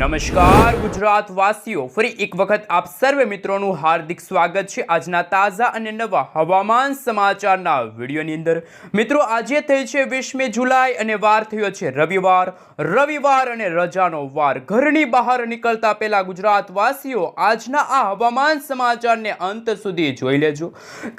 નમસ્કાર ગુજરાત વાસીઓ ફરી એક વખત આપ સર્વે મિત્રોનું હાર્દિક સ્વાગત છે. આજના તાજા અને નવા હવામાન સમાચારના વિડીયોની અંદર. મિત્રો, આજે થઈ છે વીસમી જુલાઈ અને વાર થયો છે રવિવાર. રવિવાર અને રજાનો વાર. ઘરની બહાર નીકળતા પહેલા ગુજરાત વાસીઓ આજના આ હવામાન સમાચારને અંત સુધી જોઈ લેજો.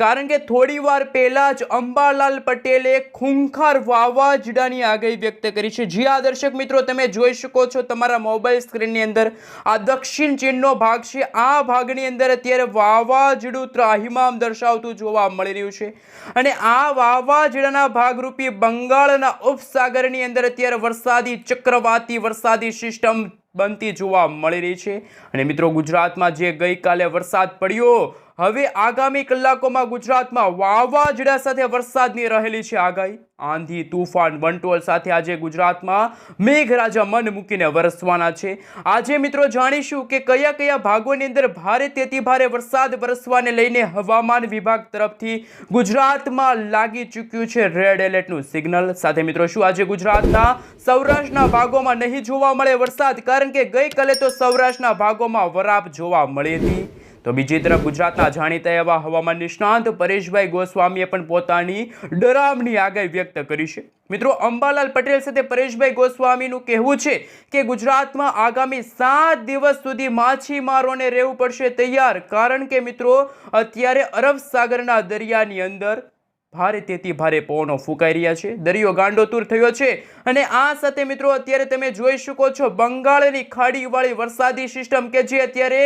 કારણ કે થોડી વાર પહેલાં જ અંબાલાલ પટેલે ખૂંખાર વાવાઝોડાની આગાહી વ્યક્ત કરી છે. જી આ દર્શક મિત્રો, તમે જોઈ શકો છો તમારા મોબાઈલ સ્ક્રીનની અંદર. આ દક્ષિણ ચીનનો ભાગ છે. આ ભાગની અંદર અત્યારે વાવાઝોડું ત્રાહિમામ દર્શાવતું જોવા મળી રહ્યું છે. અને આ વાવાઝોડાના ભાગરૂપી બંગાળના ઉપસાગરની અંદર અત્યારે વરસાદી ચક્રવાતી વરસાદી સિસ્ટમ બનતી જોવા મળી રહી છે. અને મિત્રો ગુજરાતમાં જે ગઈકાલે વરસાદ પડ્યો હવે આગામી કલાકોમાં ગુજરાતમાં વાવાઝોડા સાથે વરસાદની રહેલી છે આગાહી. આંધી, તુફાન, વંટોળ સાથે આજે ગુજરાતમાં મેઘરાજા મન મૂકીને વરસવાના છે. આજે મિત્રો જાણીશું કે કયા કયા ભાગોની અંદર ભારે તેથી ભારે વરસાદ વરસવાને લઈને હવામાન વિભાગ તરફથી ગુજરાતમાં લાગી ચૂક્યું છે રેડ એલર્ટનું સિગ્નલ. સાથે મિત્રો શું આજે ગુજરાતના સૌરાષ્ટ્રના ભાગોમાં નહીં જોવા મળે વરસાદ? કારણ કે ગઈકાલે તો સૌરાષ્ટ્રના ભાગોમાં વરાપ જોવા મળી હતી. તો બીજી તરફ ગુજરાતના જાણીતા એવા હવામાન નિષ્ણાંત પરેશભાઈ ગોસ્વામીએ પણ પોતાની ડરામની આગાહી વ્યક્ત કરી છે. મિત્રો, અંબાલાલ પટેલ સાથે પરેશભાઈ ગોસ્વામીનું કહેવું છે કે ગુજરાતમાં આગામી સાત દિવસ સુધી માછીમારોને રહેવું પડશે તૈયાર. કારણ કે મિત્રો, અત્યારે અરબ સાગરના દરિયાની અંદર ભારે તેથી ભારે પવનો ફૂંકાઈ રહ્યા છે. દરિયો ગાંડોતુર થયો છે અને આ સાથે મિત્રો અત્યારે તમે જોઈ શકો છો બંગાળની ખાડીવાળી વરસાદી સિસ્ટમ કે જે અત્યારે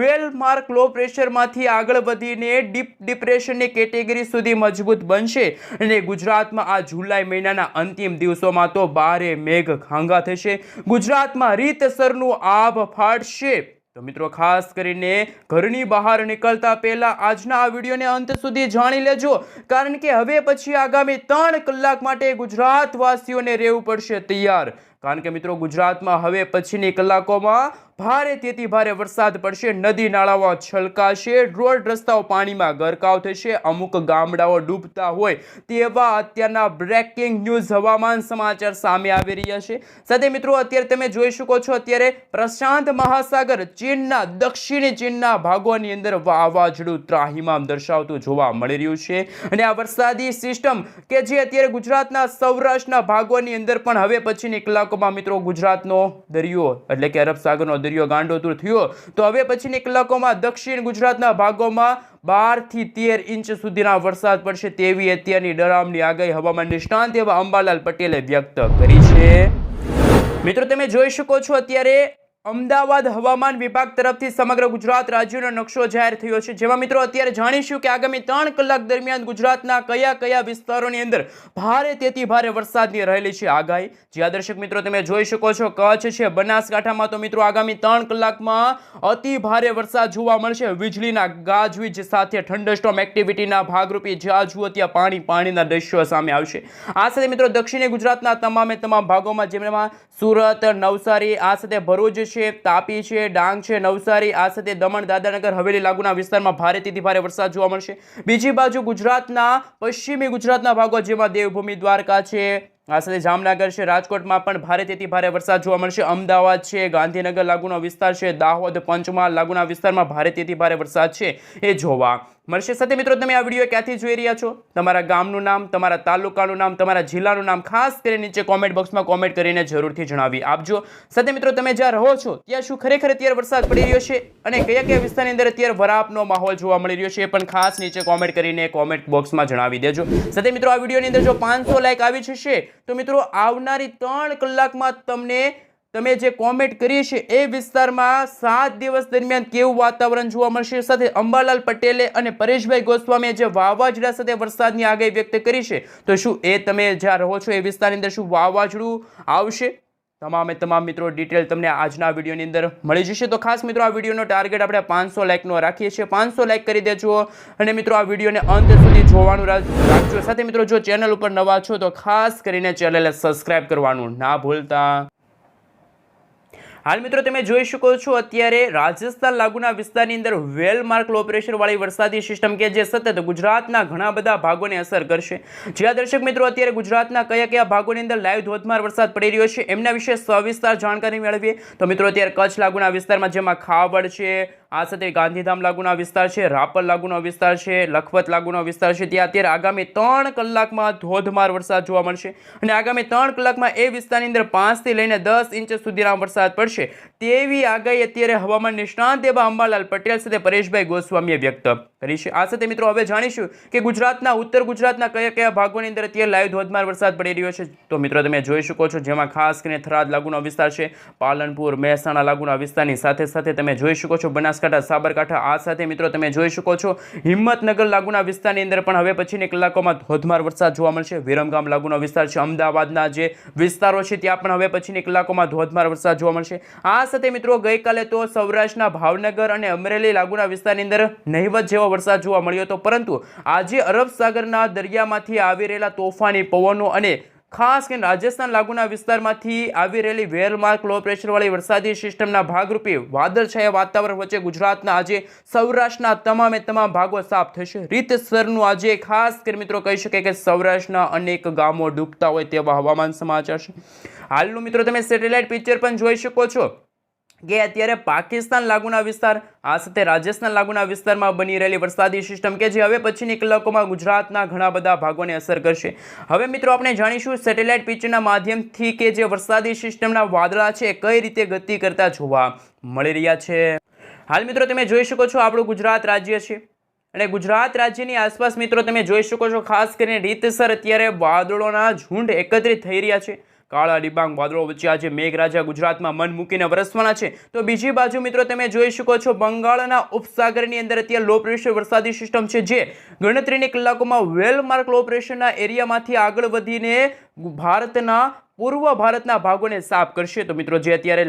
વેલ માર્ક લો પ્રેશરમાંથી આગળ વધીને ડીપ ડિપ્રેશનની કેટેગરી સુધી મજબૂત બનશે અને ગુજરાતમાં આ જુલાઈ મહિનાના અંતિમ દિવસોમાં તો ભારે મેઘ ખાંગા થશે. ગુજરાતમાં રીતસરનું આભ ફાટશે. તો મિત્રો, ખાસ કરીને ઘરની બહાર નીકળતા પહેલા આજના આ વિડીયોને અંત સુધી જાણી લેજો, કારણ કે હવે પછી આગામી ત્રણ કલાક માટે ગુજરાતવાસીઓને રહેવું પડશે તૈયાર. કારણ કે મિત્રો, ગુજરાતમાં હવે પછીની કલાકોમાં ભારે તેથી ભારે વરસાદ પડશે, નદી નાળાઓ છલકાશે, રોડ રસ્તાઓ પાણીમાં ગરકાવ થશે, અમુક ગામડાઓ ડૂબતા હોય તેવા અત્યારના બ્રેકિંગ ન્યૂઝ હવામાન સમાચાર સામે આવી રહ્યા છે. સાથે મિત્રો, અત્યારે તમે જોઈ શકો છો, અત્યારે પ્રશાંત મહાસાગર, ચીનના દક્ષિણી ચીનના ભાગોની અંદર વાવાઝોડું ત્રાહિમામ દર્શાવતું જોવા મળી રહ્યું છે. અને આ વરસાદી સિસ્ટમ કે જે અત્યારે ગુજરાતના સૌરાષ્ટ્રના ભાગોની અંદર પણ હવે પછીની કલાકોમાં મિત્રો ગુજરાતનો દરિયો એટલે કે અરબ સાગરનો દરિયો ગાંડોતુર થયો. તો હવે પછીની કલાકોમાં દક્ષિણ ગુજરાતના ભાગોમાં બારથી તેર ઇંચ સુધીના વરસાદ પડશે તેવી અત્યારની ડરામની આગાહી હવામાન નિષ્ણાંત એવા અંબાલાલ પટેલે વ્યક્ત કરી છે. મિત્રો, તમે જોઈ શકો છો અત્યારે અમદાવાદ હવામાન વિભાગ તરફથી સમગ્ર ગુજરાત રાજ્યનો નકશો જાહેર થયો છે. જેમાં મિત્રો અત્યારે જાણીશું કે આગામી ત્રણ કલાક દરમિયાન ગુજરાતના કયા કયા વિસ્તારોની અંદર ભારે તેથી ભારે વરસાદની રહેલી છે આગાહી. જે દર્શક મિત્રો, તમે જોઈ શકો છો, કચ્છ છે, બનાસકાંઠામાં તો મિત્રો આગામી ત્રણ કલાકમાં અતિ ભારે વરસાદ જોવા મળશે. વીજળીના ગાજવીજ સાથે ઠંડસ્ટોમ એક્ટિવિટીના ભાગરૂપે જ્યાં જુઓ ત્યાં પાણી પાણીના દ્રશ્યો સામે આવશે. આ સાથે મિત્રો દક્ષિણી ગુજરાતના તમામે તમામ ભાગોમાં જેમાં સુરત, નવસારી, આ સાથે ભરૂચ છે, તાપી છે, ડાંગ છે, નવસારી આ સાથે દમણ, દાદરાનગર, હવેલી લાગુના વિસ્તારમાં ભારેથી ભારે વરસાદ જોવા મળશે. બીજી બાજુ ગુજરાતના, પશ્ચિમી ગુજરાતના ભાગો જેમાં દેવભૂમિ, દ્વારકા છે આ સાથે જામનગર છે, રાજકોટમાં પણ ભારેથી ભારે વરસાદ જોવા મળશે. અમદાવાદ છે, ગાંધીનગર લાગુનો વિસ્તાર છે, દાહોદ, પંચમહાલ લાગુના વિસ્તારમાં ભારેથી ભારે વરસાદ છે. એ જોવા મળશે. સાથે મિત્રો, તમે આ વીડિયો ક્યાંથી જોઈ રહ્યા છો? તમારા ગામનું નામ, તમારા તાલુકાનું નામ, તમારા જિલ્લાનું નામ, ખાસ કરીને નીચે કોમેન્ટ બોક્સમાં કોમેન્ટ કરીને જરૂરથી જણાવી આપજો. સાથે મિત્રો, તમે જ્યાં રહો છો, ત્યાં શું ખરેખર અત્યારે વરસાદ પડી રહ્યો છે અને કયા કયા વિસ્તારની અંદર અત્યારે વરાપનો માહોલ જોવા મળી રહ્યો છે એ પણ ખાસ નીચે કોમેન્ટ કરીને કોમેન્ટ બોક્સમાં જણાવી દેજો. સાથે મિત્રો, આ વિડીયોની અંદર જો પાંચસો લાઈક આવી જશે, તો મિત્રો, આવનારી ત્રણ કલાકમાં તમને તમે જે કોમેન્ટ કરી છે એ વિસ્તારમાં સાત દિવસ દરમિયાન કેવું વાતાવરણ જોવા મળશે? સાથે અંબાલાલ પટેલે અને પરેશભાઈ ગોસ્વામીએ જે વાવાઝોડા સાથે વરસાદની આગાહી વ્યક્ત કરી છે, તો શું એ તમે જ્યાં રહો છો એ વિસ્તારની અંદર શું વાવાઝોડું આવશે? તમામે તમામ મિત્રો ડિટેલ તમને આજના વિડીયોની અંદર મળી જશે. તો ખાસ મિત્રો, આ વિડીયોનો ટાર્ગેટ આપણે પાંચસો લાઇકનો રાખીએ છીએ. પાંચસો લાઇક કરી દેજો અને મિત્રો, આ વિડીયોને અંત સુધી જોવાનું રાખ- રાખજો. સાથે મિત્રો, જો ચેનલ ઉપર નવા છો તો ખાસ કરીને ચેનલને સબસ્ક્રાઇબ કરવાનું ના ભૂલતા. હાલ મિત્રો તમે જોઈ શકો છો, અત્યારે રાજસ્થાન લાગુના વિસ્તારની અંદર વેલ માર્ક લો પ્રેશર વાળી વરસાદી સિસ્ટમ કે જે સતત ગુજરાતના ઘણા બધા ભાગોને અસર કરશે. જ્યાં દર્શક મિત્રો, અત્યારે ગુજરાતના કયા કયા ભાગોની અંદર લાઈવ ધોધમાર વરસાદ પડી રહ્યો છે, એમના વિશે સવિસ્તાર જાણકારી મેળવીએ. તો મિત્રો, અત્યારે કચ્છ લાગુના વિસ્તારમાં જેમાં ખાવડ છે, આ સાથે ગાંધીધામ લાગુના વિસ્તાર છે, રાપર લાગુનો વિસ્તાર છે, લખપત લાગુનો વિસ્તાર છે, ત્યાં અત્યારે આગામી ત્રણ કલાકમાં ધોધમાર વરસાદ જોવા મળશે. અને આગામી ત્રણ કલાકમાં એ વિસ્તારની અંદર પાંચથી લઈને દસ ઇંચ સુધીના વરસાદ પડશે. તેવી આગાહી અત્યારે હવામાન નિષ્ણાંત એવા અંબાલાલ પટેલ સાથે પરેશભાઈ ગોસ્વામીએ વ્યક્ત કરી છે. આ સાથે મિત્રો હવે જાણીશું કે ગુજરાતના, ઉત્તર ગુજરાતના કયા કયા ભાગોની અંદર અત્યારે લાઈવ ધોધમાર વરસાદ પડી રહ્યો છે. તો મિત્રો તમે જોઈ શકો છો જેમાં ખાસ કરીને થરાદ લાગુનો વિસ્તાર છે, પાલનપુર, મહેસાણા લાગુના વિસ્તારની સાથે સાથે તમે જોઈ શકો છો બનાસકાંઠા, સાબરકાંઠા, આ સાથે મિત્રો તમે જોઈ શકો છો હિંમતનગર લાગુના વિસ્તારની અંદર પણ હવે પછીની કલાકોમાં ધોધમાર વરસાદ જોવા મળશે. વિરમગામ લાગુનો વિસ્તાર છે, અમદાવાદના જે વિસ્તારો છે ત્યાં પણ હવે પછીની કલાકોમાં ધોધમાર વરસાદ જોવા મળશે. આ સાથે મિત્રો ગઈકાલે તો સૌરાષ્ટ્રના ભાવનગર અને અમરેલી લાગુના વિસ્તારની અંદર નહીવત જેવો વરસાદ જોવા મળ્યો હતો. પરંતુ આજે અરબ સાગરના દરિયામાંથી આવી રહેલા તોફાની પવનો અને ખાસ કરીને રાજસ્થાન લાગુના વિસ્તારમાંથી આવી રહેલી વેરમાર્ક લો પ્રેશરવાળી વરસાદી સિસ્ટમના ભાગરૂપે વાદળછાયા વાતાવરણ વચ્ચે ગુજરાતના આજે સૌરાષ્ટ્રના તમામે તમામ ભાગો સાફ થશે. રીતસરનું આજે ખાસ કરી મિત્રો કહી શકાય કે સૌરાષ્ટ્રના અનેક ગામો ડૂબતા હોય તેવા હવામાન સમાચાર છે. હાલનું મિત્રો તમે સેટેલાઇટ પિક્ચર પણ જોઈ શકો છો. કે અત્યારે પાકિસ્તાન લાગુના વિસ્તાર, આ સાથે રાજસ્થાન લાગુના વિસ્તારમાં બની રહેલી વરસાદી સિસ્ટમ કે જે હવે પછીની કલાકોમાં ગુજરાતના ઘણા બધા ભાગોને અસર કરશે. હવે મિત્રો આપણે જાણીશું સેટેલાઇટ પિક્ચરના માધ્યમથી કે જે વરસાદી સિસ્ટમના વાદળા છે કઈ રીતે ગતિ કરતા જોવા મળી રહ્યા છે. હાલ મિત્રો તમે જોઈ શકો છો આપણું ગુજરાત રાજ્ય છે. અને ગુજરાત રાજ્યની આસપાસ મિત્રો તમે જોઈ શકો છો ખાસ કરીને રીતસર અત્યારે વાદળોના ઝુંડ એકત્રિત થઈ રહ્યા છે. કાળા ડિબાંગ વાદળો વચ્ચે આજે મેઘરાજા ગુજરાતમાં મન મૂકીને વરસવાના છે. તો બીજી બાજુ મિત્રો તમે જોઈ શકો છો, બંગાળના ઉપસાગરની અંદર અત્યારે લો પ્રેશર વરસાદી સિસ્ટમ છે જે ગણતરીની કલાકોમાં વેલ માર્ક લો પ્રેશરના એરિયામાંથી આગળ વધીને ભારતના પૂર્વ ભારતના ભાગોને સાફ કરશે. તો મિત્રો, જે અત્યારે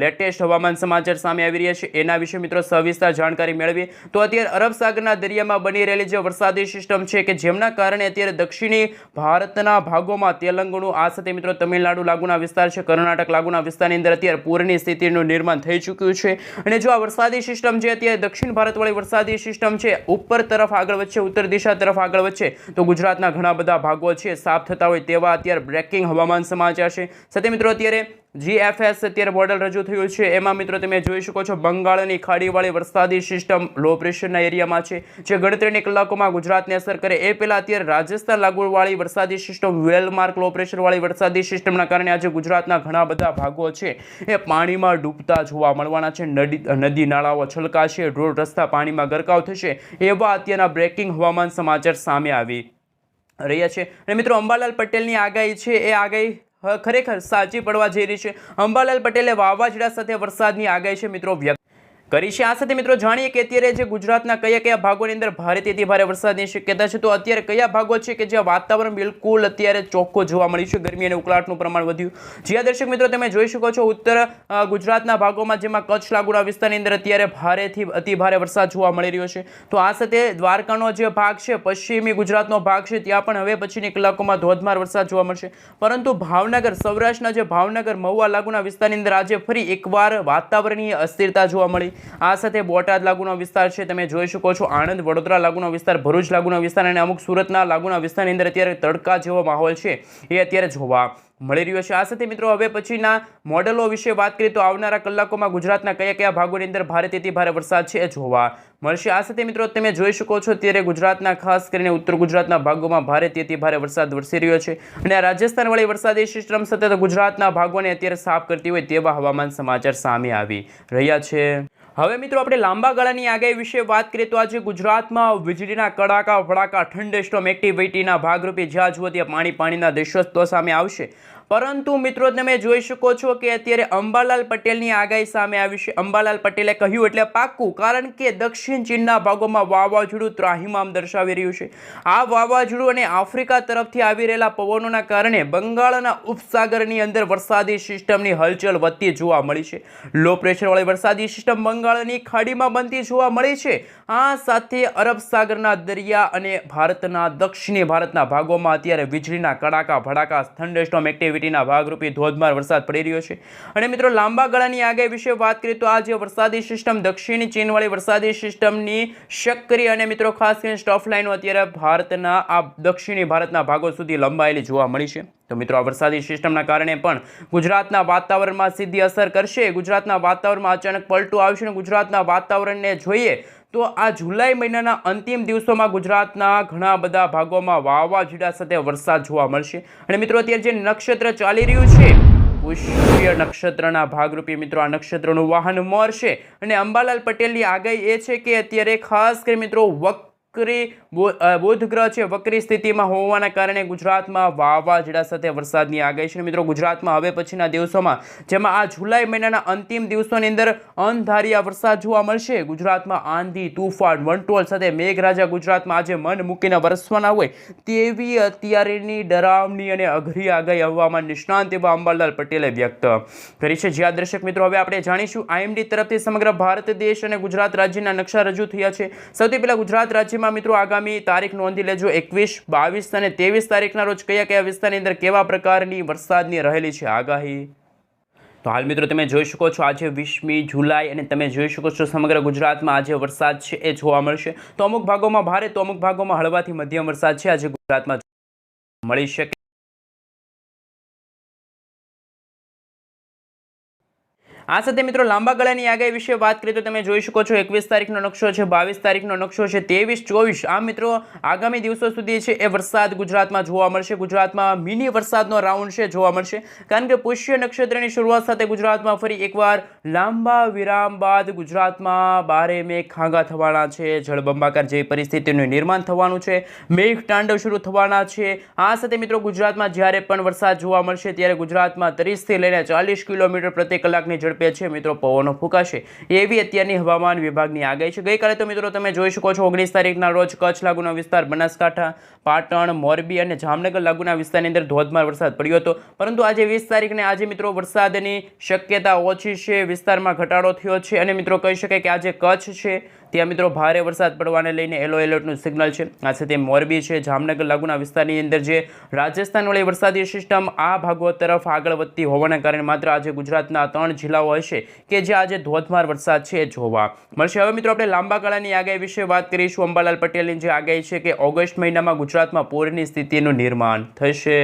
લેટેસ્ટ હવામાન સમાચાર સામે આવી રહ્યા છે, એના વિશે મિત્રો સવિસ્તાર જાણકારી મેળવીએ તો અત્યારે અરબ સાગરના દરિયામાં બની રહેલી જે વરસાદી સિસ્ટમ છે કે જેમના કારણે અત્યારે દક્ષિણી ભારતના ભાગોમાં તેલંગણું, આ સાથે મિત્રો તમિલનાડુ લાગુના વિસ્તાર છે, કર્ણાટક લાગુના વિસ્તારની અંદર અત્યારે પૂરની સ્થિતિનું નિર્માણ થઈ ચૂક્યું છે. અને જો આ વરસાદી સિસ્ટમ જે અત્યારે દક્ષિણ ભારતવાળી વરસાદી સિસ્ટમ છે, ઉપર તરફ આગળ વધશે, ઉત્તર દિશા તરફ આગળ વધશે, તો ગુજરાતના ઘણા બધા ભાગો છે, સાફ થતા હોય તેવા અત્યારે બ્રેકિંગ હવામાન સમાચાર છે. સાથે મિત્રો, અત્યારે જીએફએસ અત્યારે મોડલ રજૂ થયું છે. એમાં મિત્રો, તમે જોઈ શકો છો, બંગાળની ખાડીવાળી વરસાદી સિસ્ટમ લો પ્રેશરના એરિયામાં છે, જે ગણતરીની કલાકોમાં ગુજરાતને અસર કરે. એ પહેલાં અત્યારે રાજસ્થાન લાગુવાળી વરસાદી સિસ્ટમ વેલમાર્ક લો પ્રેશરવાળી વરસાદી સિસ્ટમના કારણે આજે ગુજરાતના ઘણા બધા ભાગો છે, એ પાણીમાં ડૂબતા જોવા મળવાના છે. નદી નદી નાળાઓ છલકાશે, રોડ રસ્તા પાણીમાં ગરકાવ થશે, એવા અત્યારના બ્રેકિંગ હવામાન સમાચાર સામે આવી રહ્યા છે. અને મિત્રો, અંબાલાલ પટેલની આગાહી છે. એ આગાહી ખરેખર સાચી પડવા જઈ રહી છે. અંબાલાલ પટેલે વાવાઝોડા સાથે વરસાદની આગાહી છે. મિત્રો, વ્યક્ત કરી છે. આ સાથે મિત્રો જાણીએ કે અત્યારે જે ગુજરાતના કયા કયા ભાગોની અંદર ભારેથી અતિ ભારે વરસાદની શક્યતા છે. તો અત્યારે કયા ભાગો છે કે જ્યાં વાતાવરણ બિલકુલ અત્યારે ચોખ્ખો જોવા મળ્યું છે? ગરમી અને ઉકળાટનું પ્રમાણ વધ્યું. જ્યાં દર્શક મિત્રો તમે જોઈ શકો છો, ઉત્તર ગુજરાતના ભાગોમાં જેમાં કચ્છ લાગુના વિસ્તારની અંદર અત્યારે ભારેથી અતિ ભારે વરસાદ જોવા મળી રહ્યો છે. તો આ સાથે દ્વારકાનો જે ભાગ છે, પશ્ચિમી ગુજરાતનો ભાગ છે, ત્યાં પણ હવે પછીની કલાકોમાં ધોધમાર વરસાદ જોવા મળશે. પરંતુ ભાવનગર, સૌરાષ્ટ્રના જે ભાવનગર, મહુવા, લાગુના વિસ્તારની અંદર આજે ફરી એકવાર વાતાવરણીય અસ્થિરતા જોવા મળી. આ સાથે બોટાદ લાગુનો વિસ્તાર છે, તમે જોઈ શકો છો, આણંદ, વડોદરા લાગુનો વિસ્તાર, ભરૂચ લાગુનો વિસ્તાર અને અમુક સુરતના લાગુના વિસ્તારની અંદર અત્યારે તડકા જેવો માહોલ છે, એ અત્યારે જોવા મળી રહ્યો છે. આ સાથે મિત્રો હવે પછીના મોડેલો વિશે વાત કરીએ તો આવનારા કલાકોમાં ગુજરાતના કયા કયા ભાગોની અંદર ભારેથી ભારે વરસાદ છે એ જોવા મળશે. આ સાથે મિત્રો તમે જોઈ શકો છો ત્યારે ગુજરાતના ખાસ કરીને ઉત્તર ગુજરાતના ભાગોમાં ભારેથી ભારે વરસાદ વરસી રહ્યો છે. અને આ રાજસ્થાનવાળી વરસાદી સિસ્ટમ સતત ગુજરાતના ભાગોને અત્યારે સાફ કરતી હોય તેવા હવામાન સમાચાર સામે આવી રહ્યા છે. હવે મિત્રો આપણે લાંબા ગાળાની આગાહી વિશે વાત કરીએ તો આજે ગુજરાતમાં વીજળીના કડાકા ભડાકા ઠંડેસ્ટોમ એક્ટિવિટીના ભાગરૂપે જ્યાં જુઓ ત્યાં પાણી પાણીના દ્રશ્યો સામે આવશે. પરંતુ મિત્રો તમે જોઈ શકો છો કે અત્યારે અંબાલાલ પટેલની આગાહી સામે આવી છે. અંબાલાલ પટેલે કહ્યું એટલે પાક્કું કારણ કે દક્ષિણ ચીનના ભાગોમાં વાવાઝોડું ત્રાહિમામ દર્શાવી રહ્યું છે. આ વાવાઝોડું અને આફ્રિકા તરફથી આવી રહેલા પવનોના કારણે બંગાળના ઉપસાગરની અંદર વરસાદી સિસ્ટમની હલચલ વધતી જોવા મળી છે. લો પ્રેશરવાળી વરસાદી સિસ્ટમ બંગાળની ખાડીમાં બનતી જોવા મળી છે. આ સાથે અરબ સાગરના દરિયા અને ભારતના દક્ષિણી ભારતના ભાગોમાં અત્યારે વીજળીના કડાકા ભડાકા થંડરસ્ટોમ એક્ટિવિટી એક્ટિવિટીના ભાગરૂપે ધોધમાર વરસાદ પડી રહ્યો છે. અને મિત્રો, લાંબા ગાળાની આગાહી વિશે વાત કરીએ તો આ જે વરસાદી સિસ્ટમ દક્ષિણી ચીનવાળી વરસાદી સિસ્ટમની સક્રિય અને મિત્રો, ખાસ કરીને સ્ટોફલાઇનો અત્યારે ભારતના, આ દક્ષિણી ભારતના ભાગો સુધી લંબાયેલી જોવા મળી છે. તો મિત્રો, આ વરસાદી સિસ્ટમના કારણે પણ ગુજરાતના વાતાવરણમાં સીધી અસર કરશે. ગુજરાતના વાતાવરણમાં અચાનક પલટું આવશે અને ગુજરાતના વાતાવરણને જોઈએ તો આ જુલાઈ મહિનાના અંતિમ દિવસોમાં ગુજરાતના ઘણા બધા ભાગોમાં વાવાઝોડા સાથે વરસાદ જોવા મળશે. અને મિત્રો, અત્યારે જે નક્ષત્ર ચાલી રહ્યું છે, પુષ્ય નક્ષત્રના ભાગરૂપે મિત્રો, આ નક્ષત્રનું વાહન મળશે. અને અંબાલાલ પટેલની આગાહી એ છે કે અત્યારે ખાસ કરી મિત્રો વક્રી બુધ ગ્રહ છે, વક્રી સ્થિતિમાં હોવાના કારણે ગુજરાતમાં વાવાઝોડા સાથે વરસાદની આગાહી છે. મિત્રો, ગુજરાતમાં હવે પછીના દિવસોમાં, જેમાં આ જુલાઈ મહિનાના અંતિમ દિવસોની અંદર અણધારિયા વરસાદ જોવા મળશે. ગુજરાતમાં આંધી, તુફાન, વંટોળ સાથે મેઘરાજા ગુજરાતમાં આજે મન મૂકીને વરસવાના હોય તેવી અત્યારેની ડરાવની અને અઘરી આગાહી હવામાન નિષ્ણાંત એવા અંબાલાલ પટેલે વ્યક્ત કરી છે. જ્યાં દર્શક મિત્રો, હવે આપણે જાણીશું, આઈએમડી તરફથી સમગ્ર ભારત દેશ અને ગુજરાત રાજ્યના નકશા રજૂ થયા છે. સૌથી પહેલા ગુજરાત રાજ્યમાં મિત્રો આગામી તારીખ નોંધી લેજો એકવીસ, બાવીસ અને ત્રેવીસ તારીખના રોજ કયા કયા વિસ્તારની અંદર કેવા પ્રકારની વરસાદની રહેલી છે આગાહી? તો હાલ મિત્રો તમે જોઈ શકો છો આજે વીસમી જુલાઈ અને તમે જોઈ શકો છો સમગ્ર ગુજરાતમાં આજે વરસાદ છે એ જોવા મળશે. તો અમુક ભાગોમાં ભારે, તો અમુક ભાગોમાં હળવાથી મધ્યમ વરસાદ છે. આજે ગુજરાતમાં મળી શકે આ સાથે મિત્રો લાંબા ગાળાની આગાહી વિશે વાત કરીએ તો તમે જોઈ શકો છો એકવીસ તારીખનો નકશો છે, બાવીસ તારીખનો નકશો છે, ત્રેવીસ, ચોવીસ. આ મિત્રો આગામી દિવસો સુધી છે એ વરસાદ ગુજરાતમાં જોવા મળશે. ગુજરાતમાં મિની વરસાદનો રાઉન્ડ છે જોવા મળશે. કારણ કે પુષ્ય નક્ષત્રની શરૂઆત સાથે ગુજરાતમાં ફરી એકવાર લાંબા વિરામ બાદ ગુજરાતમાં બારે મેઘ ખાંગા થવાના છે. જળબંબાકાર જેવી પરિસ્થિતિનું નિર્માણ થવાનું છે. મેઘ તાંડવ શરૂ થવાના છે. આ સાથે મિત્રો ગુજરાતમાં જ્યારે પણ વરસાદ જોવા મળશે ત્યારે ગુજરાતમાં ત્રીસથી લઈને ચાલીસ કિલોમીટર પ્રતિ કલાકની ઝડપે છે મિત્રો, પવનો ફૂંકાશે. એવી અત્યારની હવામાન વિભાગની આગાહી છે. ગઈકાલે તો મિત્રો તમે જોઈ શકો છો, ઓગણીસ તારીખના રોજ કચ્છ લાગુના વિસ્તાર બનાસકાંઠા, પાટણ, મોરબી અને જામનગર લાગુના વિસ્તારની અંદર ધોધમાર વરસાદ પડ્યો હતો. પરંતુ આજે વીસ તારીખને આજે મિત્રો વરસાદની શક્યતા ઓછી છે, વિસ્તારમાં ઘટાડો થયો છે અને મિત્રો કહી શકાય કે આજે કચ્છ છે ત્યાં મિત્રો ભારે વરસાદ પડવાને લઈને યલો એલર્ટનું સિગ્નલ છે. આ સાથે મોરબી છે. જામનગર, લાગુના વિસ્તારની અંદર જે રાજસ્થાનવાળી વરસાદી સિસ્ટમ આ ભાગો તરફ આગળ વધતી હોવાના કારણે માત્ર આજે ગુજરાતના ત્રણ જિલ્લાઓ હશે કે જે આજે ધોધમાર વરસાદ છે જોવા મળશે. હવે મિત્રો આપણે લાંબા ગાળાની આગાહી વિશે વાત કરીશું. અંબાલાલ પટેલની જે આગાહી છે કે ઓગસ્ટ મહિનામાં ગુજરાતમાં પૂરની સ્થિતિનું નિર્માણ થશે.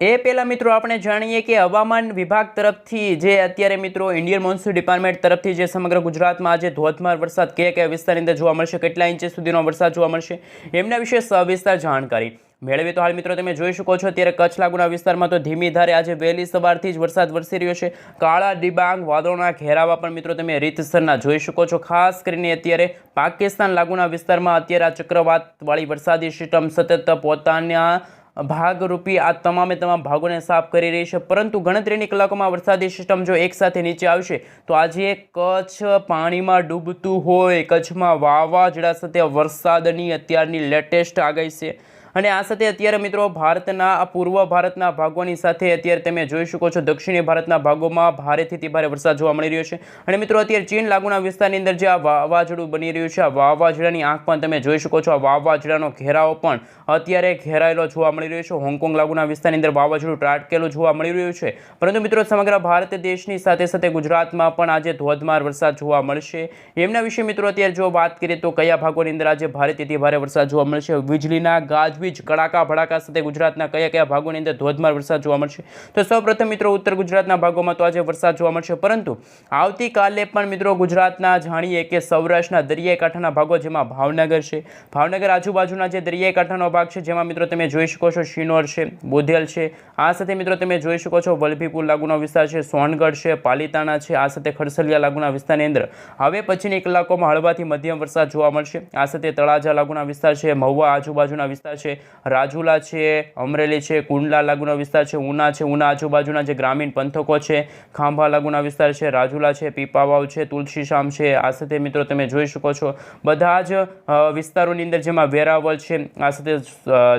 એ પહેલાં મિત્રો આપણે જાણીએ કે હવામાન વિભાગ તરફથી જે અત્યારે મિત્રો ઇન્ડિયન મોન્સૂન ડિપાર્ટમેન્ટ તરફથી જે સમગ્ર ગુજરાતમાં આજે ધોધમાર વરસાદ કયા કયા વિસ્તારની અંદર જોવા મળશે, કેટલા ઇંચ સુધીનો વરસાદ જોવા મળશે, એમના વિશે સવિસ્તાર જાણકારી. મેળવી તો હાલ મિત્રો તમે જોઈ શકો છો, અત્યારે કચ્છ લાગુના વિસ્તારમાં તો ધીમી ધારે આજે વહેલી સવારથી જ વરસાદ વરસી રહ્યો છે. કાળા ડિબાંગ વાદળોના ઘેરાવા પણ મિત્રો તમે રીતસરના જોઈ શકો છો. ખાસ કરીને અત્યારે પાકિસ્તાન લાગુના વિસ્તારમાં અત્યારે આ ચક્રવાતવાળી વરસાદી સિસ્ટમ સતત પોતાના ભાગરૂપી આ તમામે તમામ ભાગોને સાફ કરી રહી છે. પરંતુ ગણતરીની કલાકોમાં વરસાદી સિસ્ટમ જો એકસાથે નીચે આવશે, તો આજે કચ્છ પાણીમાં ડૂબતું હોય. કચ્છમાં વાવાઝોડા સાથે વરસાદની અત્યારની લેટેસ્ટ આગાહી છે. અને આ સાથે અત્યારે મિત્રો ભારતના પૂર્વ ભારતના ભાગોની સાથે અત્યારે તમે જોઈ શકો છો દક્ષિણી ભારતના ભાગોમાં ભારેથી અતિ ભારે વરસાદ જોવા મળી રહ્યો છે. અને મિત્રો અત્યારે ચીન લાગુના વિસ્તારની અંદર જે આ વાવાઝોડું બની રહ્યું છે, આ વાવાઝોડાની આંખ પણ તમે જોઈ શકો છો. આ વાવાઝોડાનો ઘેરાવો પણ અત્યારે ઘેરાયેલો જોવા મળી રહ્યો છે. હોંગકોંગ લાગુના વિસ્તારની અંદર વાવાઝોડું ત્રાટકેલું જોવા મળી રહ્યું છે. પરંતુ મિત્રો સમગ્ર ભારત દેશની સાથે સાથે ગુજરાતમાં પણ આજે ધોધમાર વરસાદ જોવા મળશે. એમના વિશે મિત્રો અત્યારે જો વાત કરીએ તો કયા ભાગોની અંદર આજે ભારેથી ભારે વરસાદ જોવા મળશે? વીજળીના ગાજવીજ કડાકા, ભડાકા સાથે ગુજરાતના કયા કયા ભાગોની અંદર ધોધમાર વરસાદ જોવા મળશે? તો સૌપ્રથમ મિત્રો ઉત્તર ગુજરાતના ભાગોમાં તો આજે વરસાદ જોવા મળશે, પરંતુ આવતીકાલે પણ મિત્રો ગુજરાતના જાણીએ કે સૌરાષ્ટ્રના દરિયાઈ કાંઠાના ભાગો જેમાં ભાવનગર છે. ભાવનગર આજુબાજુના જે દરિયાઈ કાંઠાનો ભાગ છે, જેમાં મિત્રો તમે જોઈ શકો છો શિનોર છે, બોધેલ છે. આ સાથે મિત્રો તમે જોઈ શકો છો વલભીપુર લાગુનો વિસ્તાર છે, સોનગઢ છે, પાલીતાણા છે, આ સાથે ખડસલિયા લાગુના વિસ્તારની અંદર. હવે પછીની કલાકોમાં હળવાથી મધ્યમ વરસાદ જોવા મળશે. આ સાથે તળાજા લાગુના વિસ્તાર છે, મહુવા આજુબાજુના વિસ્તાર છે રાજુલા છે, અમરેલી છે, કુંડલા લાગુના વિસ્તાર છે, ઉના છે, ઉના આજુબાજુના જે ગ્રામીણ પંથકો છે, ખાંભા લાગુના વિસ્તાર છે, રાજુલા છે, પીપાવાવ છે, તુલસીશામ છે, આ સાથે મિત્રો તમે જોઈ શકો છો. બધા જ વિસ્તારોની અંદર જેમાં વેરાવળ છે, આ સાથે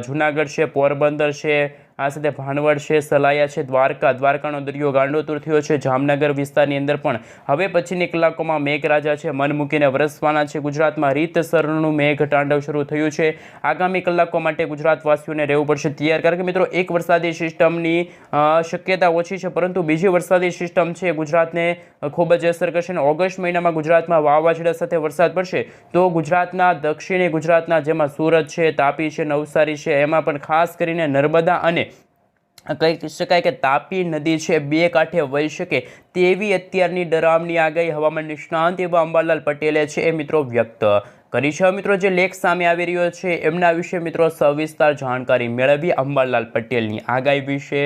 જુનાગઢ છે, પોરબંદર છે આ સાથે ભાણવડ છે, સલાયા છે, દ્વારકા, દ્વારકાનો દરિયો ગાંડોતુર થયો છે, જામનગર વિસ્તારની અંદર પણ. હવે પછીની કલાકોમાં મેઘરાજા છે, મન મૂકીને વરસવાના છે ગુજરાતમાં. રીતસરનું મેઘ તાંડવ શરૂ થયું છે. આગામી કલાકો માટે ગુજરાતવાસીઓને રહેવું પડશે તૈયાર. કારણ કે મિત્રો, એક વરસાદી સિસ્ટમની શક્યતા ઓછી છે, પરંતુ બીજી વરસાદી સિસ્ટમ છે, ગુજરાતને ખૂબ જ અસર કરશે અને ઓગસ્ટ મહિનામાં ગુજરાતમાં વાવાઝોડા સાથે વરસાદ પડશે. તો ગુજરાતના દક્ષિણી ગુજરાતના જેમાં સુરત છે, તાપી છે, નવસારી છે, એમાં પણ ખાસ કરીને નર્મદા અને કહી શકાય કે તાપી નદી છે, બે કાંઠે વહી શકે તેવી અત્યારની ડરામની આગાહી હવામાન નિષ્ણાંત એવા અંબાલાલ પટેલે છે એ મિત્રો વ્યક્ત કરી છે. મિત્રો, જે લેખ સામે આવી રહ્યો છે, એમના વિશે મિત્રો સવિસ્તાર જાણકારી મેળવી અંબાલાલ પટેલની આગાહી વિશે.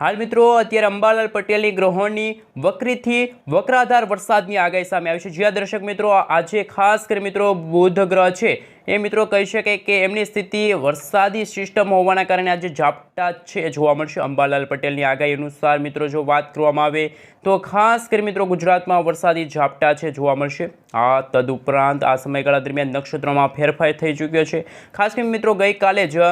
હાલ મિત્રો, અત્યારે અંબાલાલ પટેલની ગ્રહોની વક્રીથી વક્રાધાર વરસાદની આગાહી સામે આવી છે. જ્યાં દર્શક મિત્રો, આજે ખાસ કરી મિત્રો, બુધ ગ્રહ છે. એ મિત્રો કહી શકાય કે એમની સ્થિતિ વરસાદી સિસ્ટમ હોવાના કારણે આજે ઝાપટા છે જોવા મળશે. અંબાલાલ પટેલની આગાહી અનુસાર મિત્રો, જો વાત કરવામાં આવે તો ખાસ કરી મિત્રો, ગુજરાતમાં વરસાદી ઝાપટા છે જોવા મળશે. આ તદુપરાંત આ સમયગાળા દરમિયાન નક્ષત્રોમાં ફેરફાર થઈ ચૂક્યો છે. ખાસ કરીને મિત્રો, ગઈકાલે જ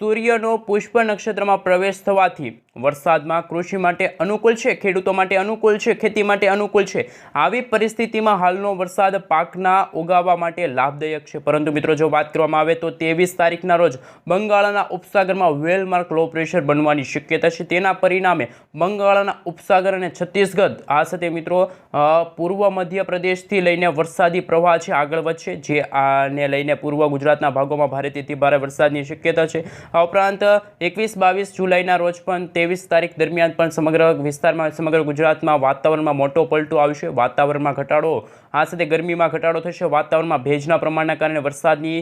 સૂર્યનો પુષ્પ નક્ષત્રમાં પ્રવેશ થવાથી વરસાદમાં કૃષિ માટે અનુકૂળ છે, ખેડૂતો માટે અનુકૂળ છે, ખેતી માટે અનુકૂળ છે? આવી પરિસ્થિતિમાં હાલનો વરસાદ પાકના ઉગાવવા માટે લાભદાયક છે. પરંતુ મિત્રો, જો વાત કરવામાં આવે તો ત્રેવીસ તારીખના રોજ બંગાળના ઉપસાગરમાં વેલમાર્ક લો પ્રેશર બનવાની શક્યતા છે. તેના પરિણામે બંગાળના ઉપસાગર અને છત્તીસગઢ, આ સાથે મિત્રો પૂર્વ મધ્ય પ્રદેશથી લઈને વરસાદી પ્રવાહ છે, આગળ વધશે, જે આને લઈને પૂર્વ ગુજરાતના ભાગોમાં ભારેથી ભારે વરસાદની શક્યતા છે. આ ઉપરાંત, એકવીસ બાવીસ જુલાઈના રોજ પણ ત્રેવીસ તારીખ દરમિયાન પણ સમગ્ર વિસ્તારમાં, સમગ્ર ગુજરાતમાં વાતાવરણમાં મોટો પલટો આવશે વાતાવરણમાં ઘટાડો, આ સાથે ગરમીમાં ઘટાડો થશે. વાતાવરણમાં ભેજના પ્રમાણના કારણે વરસાદની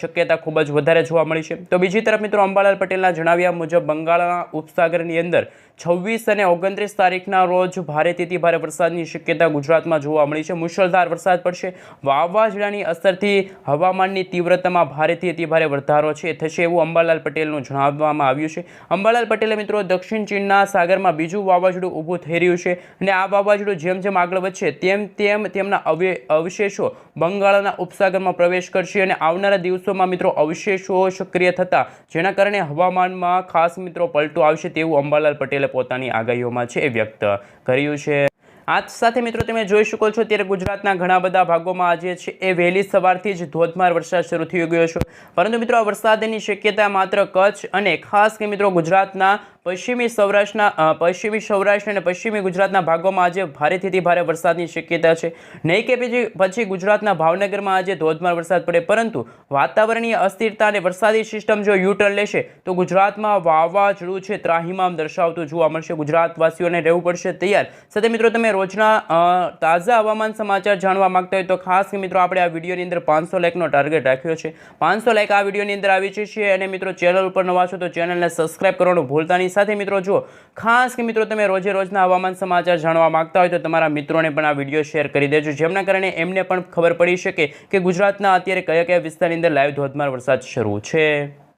શક્યતા ખૂબ જ વધારે જોવા મળી છે. તો બીજી તરફ મિત્રો, અંબાલાલ પટેલના જણાવ્યા મુજબ બંગાળના ઉપસાગરની અંદર છવ્વીસ અને ઓગણત્રીસ તારીખના રોજ ભારેથી ભારે વરસાદની શક્યતા ગુજરાતમાં જોવા મળી છે. મુશળધાર વરસાદ પડશે. વાવાઝોડાની અસરથી હવામાનની તીવ્રતામાં ભારેથી અતિભારે વધારો છે, થશે એવું અંબાલાલ પટેલનું જણાવવામાં આવ્યું છે. અંબાલાલ પટેલે મિત્રો દક્ષિણ ચીનના સાગરમાં બીજું વાવાઝોડું ઊભું થઈ રહ્યું છે અને આ વાવાઝોડું જેમ જેમ આગળ વધશે, તેમ તેમ તેમના અવે, અવશેષો બંગાળના ઉપસાગરમાં પ્રવેશ કરશે અને આવનારા દિવસોમાં મિત્રો અવશેષો સક્રિય થતા, જેના કારણે હવામાનમાં ખાસ મિત્રો પલટો આવશે તેવું અંબાલાલ પટેલે પોતાની આગાહીઓમાં છે વ્યક્ત કર્યું છે. આ સાથે મિત્રો તમે જોઈ શકો છો ત્યારે ગુજરાતના ઘણા બધા ભાગોમાં આજે છે એ વહેલી સવારથી જ ધોધમાર વરસાદ શરૂ થઈ ગયો છે. પરંતુ મિત્રો આ વરસાદની શક્યતા માત્ર કચ્છ અને ખાસ કે મિત્રો ગુજરાતના પશ્ચિમી સૌરાષ્ટ્રના પશ્ચિમી સૌરાષ્ટ્ર અને પશ્ચિમી ગુજરાતના ભાગોમાં આજે ભારેથી ભારે વરસાદની શક્યતા છે. નહીં કે પછી પછી ગુજરાતના ભાવનગરમાં આજે ધોધમાર વરસાદ પડે, પરંતુ વાતાવરણીય અસ્થિરતા અને વરસાદી સિસ્ટમ જો યુટર્ન લેશે, તો ગુજરાતમાં વાવાઝોડું છે ત્રાહિમામ દર્શાવતું જોવા મળશે. ગુજરાતવાસીઓને રહેવું પડશે તૈયાર. સાથે મિત્રો, તમે રોજના તાજા હવામાન સમાચાર જાણવા માંગતા હોય તો ખાસ મિત્રો, આપણે આ વિડીયોની અંદર પાંચસો લાઇકનો ટાર્ગેટ રાખ્યો છે. પાંચસો લાઇક આ વિડીયોની અંદર આવી છે અને મિત્રો, ચેનલ ઉપર નવા છો તો ચેનલને સબસ્ક્રાઇબ કરવાનું ભૂલતા નહીં. સાથે મિત્રો જો ખાસ કે મિત્રો તમે રોજે રોજના હવામાન સમાચાર જાણવા માગતા હોય તો તમારા મિત્રોને પણ આ વીડિયો શેર કરી દેજો. જેમના કારણે એમને પણ ખબર પડી શકે કે ગુજરાતના અત્યારે કયા કયા વિસ્તારની અંદર લાઈવ ધોધમાર વરસાદ શરૂ છે.